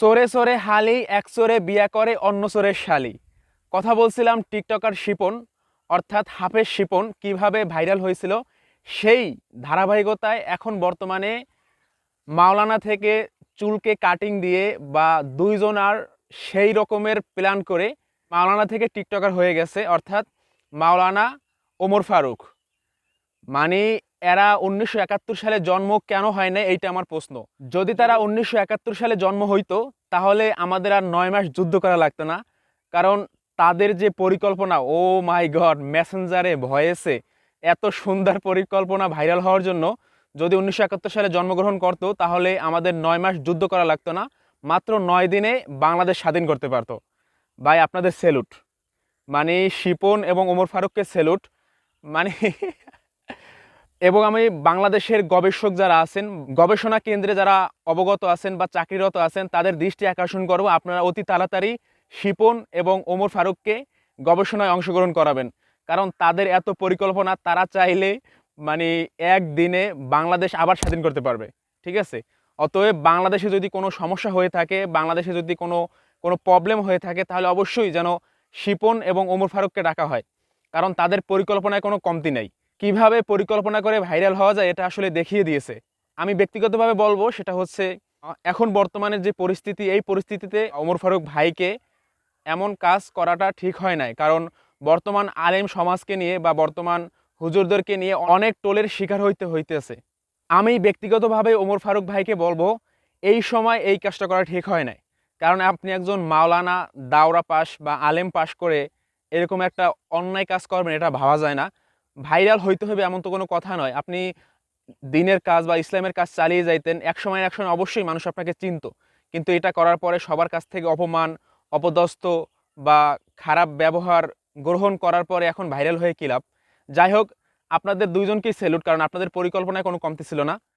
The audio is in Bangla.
সোরে সোরে হালি, এক সোরে বিয়া করে, অন্য সোরের শালি। কথা বলছিলাম টিকটকার শিপন, অর্থাৎ হাফেজ শিপন, কীভাবে ভাইরাল হয়েছিল সেই ধারাবাহিকতায় এখন বর্তমানে মাওলানা থেকে চুলকে কাটিং দিয়ে বা দুইজন আর সেই রকমের প্ল্যান করে মাওলানা থেকে টিকটকার হয়ে গেছে, অর্থাৎ মাওলানা ওমর ফারুক। মানে এরা উনিশশো একাত্তর সালে জন্ম কেন হয় না এইটা আমার প্রশ্ন। যদি তারা উনিশশো একাত্তর সালে জন্ম হইতো, তাহলে আমাদের আর নয় মাস যুদ্ধ করা লাগতো না। কারণ তাদের যে পরিকল্পনা, ও মাই গড, মেসেঞ্জারে ভয়েসে এত সুন্দর পরিকল্পনা ভাইরাল হওয়ার জন্য যদি উনিশশো একাত্তর সালে জন্মগ্রহণ করতো, তাহলে আমাদের নয় মাস যুদ্ধ করা লাগতো না। মাত্র নয় দিনে বাংলাদেশ স্বাধীন করতে পারতো। ভাই, আপনাদের সেলুট। মানে শিপন এবং ওমর ফারুককে সেলুট। মানে এবং আমি বাংলাদেশের গবেষক যারা আছেন, গবেষণা কেন্দ্রে যারা অবগত আছেন বা চাকরিরত আছেন, তাদের দৃষ্টি আকর্ষণ করব। আপনারা অতি তাড়াতাড়ি শিপন এবং ওমর ফারুককে গবেষণায় অংশগ্রহণ করাবেন। কারণ তাদের এত পরিকল্পনা, তারা চাইলে মানে একদিনে বাংলাদেশ আবার স্বাধীন করতে পারবে। ঠিক আছে? অতএব বাংলাদেশে যদি কোনো সমস্যা হয়ে থাকে, বাংলাদেশে যদি কোনো কোনো প্রবলেম হয়ে থাকে, তাহলে অবশ্যই যেন শিপন এবং ওমর ফারুককে ডাকা হয়। কারণ তাদের পরিকল্পনায় কোনো কমতি নেই। কীভাবে পরিকল্পনা করে ভাইরাল হওয়া যায় এটা আসলে দেখিয়ে দিয়েছে। আমি ব্যক্তিগতভাবে বলব সেটা হচ্ছে এখন বর্তমানে যে পরিস্থিতি, এই পরিস্থিতিতে ওমর ফারুক ভাইকে এমন কাজ করাটা ঠিক হয় নাই। কারণ বর্তমান আলেম সমাজকে নিয়ে বা বর্তমান হুজুরদেরকে নিয়ে অনেক টোলের শিকার হইতে হইতেছে। আমি ব্যক্তিগতভাবে ওমর ফারুক ভাইকে বলব, এই সময় এই কাজটা করা ঠিক হয় নাই। কারণ আপনি একজন মাওলানা, দাওরা পাস বা আলেম পাস করে এরকম একটা অন্যায় কাজ করবেন, এটা ভাবা যায় না। ভাইরাল হইতে হবে এমন তো কোনো কথা নয়। আপনি দিনের কাজ বা ইসলামের কাজ চালিয়ে যাইতেন, এক সময় এক সময় অবশ্যই মানুষ আপনাকে চিনত। কিন্তু এটা করার পরে সবার কাছ থেকে অপমান, অপদস্থ বা খারাপ ব্যবহার গ্রহণ করার পরে এখন ভাইরাল হয়ে কিলাপ যাই হোক, আপনাদের দুইজনকেই সেলুট কারণ আপনাদের পরিকল্পনায় কোনো কমতি ছিল না।